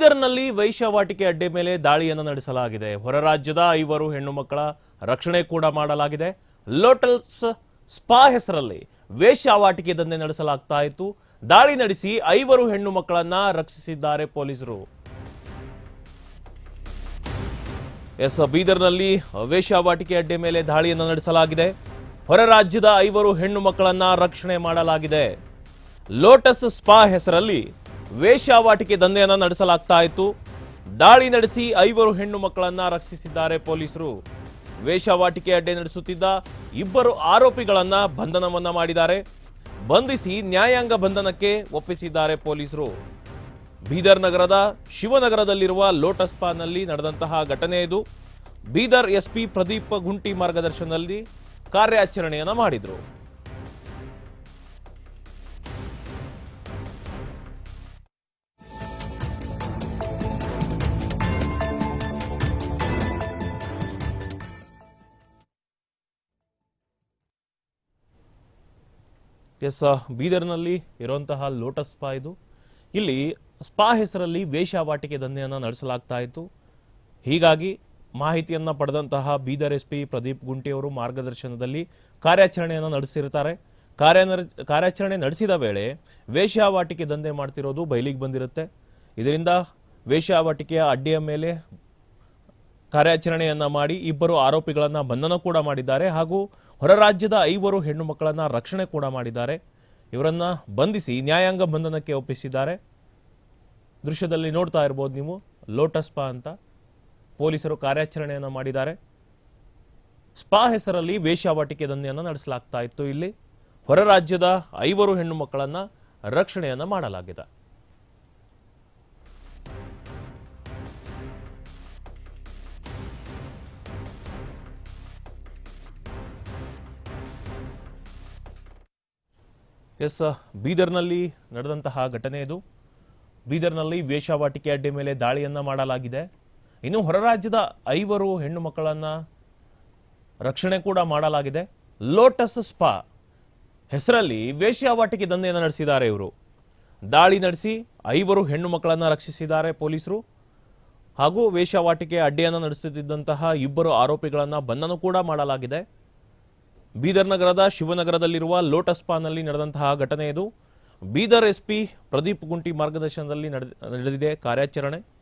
ಬೀದರ್ನಲ್ಲಿ ವೈಶ್ಯವಾಟಿಕೆ ಅಡ್ಡೆ ಮೇಲೆ ದಾಳಿಯನ್ನು ನಡೆಸಲಾಗಿದೆ. ಹೊರ ರಾಜ್ಯದ ಐವರು ಹೆಣ್ಣು ಮಕ್ಕಳ ರಕ್ಷಣೆ ಕೂಡ ಮಾಡಲಾಗಿದೆ. ಲೋಟಲ್ಸ್ ಸ್ಪಾ ಹೆಸರಲ್ಲಿ ವೇಶ್ಯಾವಾಟಿಕೆ ದಂಧೆ ನಡೆಸಲಾಗ್ತಾ ಇತ್ತು. ದಾಳಿ ನಡೆಸಿ ಐವರು ಹೆಣ್ಣು ಮಕ್ಕಳನ್ನ ರಕ್ಷಿಸಿದ್ದಾರೆ ಪೊಲೀಸರು. ಎಸ್, ಬೀದರ್ನಲ್ಲಿ ವೇಶ್ಯಾವಾಟಿಕೆ ಅಡ್ಡೆ ಮೇಲೆ ದಾಳಿಯನ್ನು ನಡೆಸಲಾಗಿದೆ. ಹೊರ ರಾಜ್ಯದ ಐವರು ಹೆಣ್ಣು ಮಕ್ಕಳನ್ನ ರಕ್ಷಣೆ ಮಾಡಲಾಗಿದೆ. ಲೋಟಸ್ ಸ್ಪಾ ಹೆಸರಲ್ಲಿ ವೇಶ್ಯಾವಾಟಿಕೆ ದಂಧೆಯನ್ನು ನಡೆಸಲಾಗ್ತಾ ಇತ್ತು. ದಾಳಿ ನಡೆಸಿ ಐವರು ಹೆಣ್ಣು ಮಕ್ಕಳನ್ನ ರಕ್ಷಿಸಿದ್ದಾರೆ ಪೊಲೀಸರು. ವೇಶ್ಯಾವಾಟಿಕೆ ಅಡ್ಡೆ ನಡೆಸುತ್ತಿದ್ದ ಇಬ್ಬರು ಆರೋಪಿಗಳನ್ನ ಬಂಧನವನ್ನ ಮಾಡಿದ್ದಾರೆ. ಬಂಧಿಸಿ ನ್ಯಾಯಾಂಗ ಬಂಧನಕ್ಕೆ ಒಪ್ಪಿಸಿದ್ದಾರೆ ಪೊಲೀಸರು. ಬೀದರ್ ನಗರದ ಶಿವನಗರದಲ್ಲಿರುವ ಲೋಟಸ್ ಪಾನಲ್ಲಿ ನಡೆದಂತಹ ಘಟನೆ ಇದು. ಬೀದರ್ ಎಸ್ಪಿ ಪ್ರದೀಪ್ ಗುಂಟಿ ಮಾರ್ಗದರ್ಶನದಲ್ಲಿ ಕಾರ್ಯಾಚರಣೆಯನ್ನು ಮಾಡಿದ್ರು. ಎಸ್ ಬೀದರ್ನಲ್ಲಿ ಇರುವಂತಹ ಲೋಟಸ್ ಸ್ಪಾ ಇದು. ಇಲ್ಲಿ ಸ್ಪಾ ಹೆಸರಲ್ಲಿ ವೇಶ್ಯಾವಾಟಿಕೆ ದಂಧೆಯನ್ನು ನಡೆಸಲಾಗ್ತಾ ಇತ್ತು. ಹೀಗಾಗಿ ಮಾಹಿತಿಯನ್ನು ಪಡೆದಂತಹ ಬೀದರ್ ಎಸ್ ಪಿ ಪ್ರದೀಪ್ ಗುಂಟಿಯವರು ಮಾರ್ಗದರ್ಶನದಲ್ಲಿ ಕಾರ್ಯಾಚರಣೆಯನ್ನು ನಡೆಸಿರ್ತಾರೆ. ಕಾರ್ಯ ಕಾರ್ಯಾಚರಣೆ ನಡೆಸಿದ ವೇಳೆ ವೇಶ್ಯಾವಾಟಿಕೆ ದಂಧೆ ಮಾಡ್ತಿರೋದು ಬಯಲಿಗೆ ಬಂದಿರುತ್ತೆ. ಇದರಿಂದ ವೇಶ್ಯಾವಾಟಿಕೆಯ ಅಡ್ಡಿಯ ಮೇಲೆ ಕಾರ್ಯಾಚರಣೆಯನ್ನ ಮಾಡಿ ಇಬ್ಬರು ಆರೋಪಿಗಳನ್ನ ಬಂಧನ ಕೂಡ ಮಾಡಿದ್ದಾರೆ ಹಾಗೂ ಹೊರ ರಾಜ್ಯದ ಐವರು ಹೆಣ್ಣು ಮಕ್ಕಳನ್ನ ರಕ್ಷಣೆ ಕೂಡ ಮಾಡಿದ್ದಾರೆ. ಇವರನ್ನ ಬಂಧಿಸಿ ನ್ಯಾಯಾಂಗ ಬಂಧನಕ್ಕೆ ಒಪ್ಪಿಸಿದ್ದಾರೆ. ದೃಶ್ಯದಲ್ಲಿ ನೋಡ್ತಾ ಇರ್ಬೋದು ನೀವು, ಲೋಟಸ್ ಸ್ಪಾ ಅಂತ ಪೊಲೀಸರು ಕಾರ್ಯಾಚರಣೆಯನ್ನು ಮಾಡಿದ್ದಾರೆ. ಸ್ಪಾ ಹೆಸರಲ್ಲಿ ವೇಶ್ಯಾವಾಟಿಕೆ ದಂಧೆಯನ್ನು ನಡೆಸಲಾಗ್ತಾ ಇತ್ತು. ಇಲ್ಲಿ ಹೊರ ರಾಜ್ಯದ ಐವರು ಹೆಣ್ಣು ಮಕ್ಕಳನ್ನ ರಕ್ಷಣೆಯನ್ನ ಮಾಡಲಾಗಿದೆ. ಎಸ್ ಬೀದರ್ನಲ್ಲಿ ನಡೆದಂತಹ ಘಟನೆ ಇದು. ಬೀದರ್ನಲ್ಲಿ ವೇಷವಾಟಿಕೆ ಅಡ್ಡೆ ಮೇಲೆ ದಾಳಿಯನ್ನು ಮಾಡಲಾಗಿದೆ. ಇನ್ನು ಹೊರ ರಾಜ್ಯದ ಐವರು ಹೆಣ್ಣು ಮಕ್ಕಳನ್ನು ರಕ್ಷಣೆ ಕೂಡ ಮಾಡಲಾಗಿದೆ. ಲೋಟಸ್ ಸ್ಪಾ ಹೆಸರಲ್ಲಿ ವೇಶ್ಯಾವಾಟಿಕೆ ದಂಧೆಯನ್ನು ನಡೆಸಿದ್ದಾರೆ ಇವರು. ದಾಳಿ ನಡೆಸಿ ಐವರು ಹೆಣ್ಣು ಮಕ್ಕಳನ್ನು ರಕ್ಷಿಸಿದ್ದಾರೆ ಪೊಲೀಸರು. ಹಾಗೂ ವೇಶ್ಯಾವಾಟಿಕೆ ಅಡ್ಡೆಯನ್ನು ನಡೆಸುತ್ತಿದ್ದಂತಹ ಇಬ್ಬರು ಆರೋಪಿಗಳನ್ನು ಬಂಧನ ಕೂಡ ಮಾಡಲಾಗಿದೆ. ಬೀದರ್ ನಗರದ ಶಿವನಗರದಲ್ಲಿರುವ ಲೋಟಸ್ ಪಾನಲ್ಲಿ ನಡೆದಂತಹ ಘಟನೆ ಇದು. ಬೀದರ್ ಎಸ್ಪಿ ಪ್ರದೀಪ್ ಗುಂಟಿ ಮಾರ್ಗದರ್ಶನದಲ್ಲಿ ನಡೆದ- ನಡೆದಿದೆ ಕಾರ್ಯಾಚರಣೆ.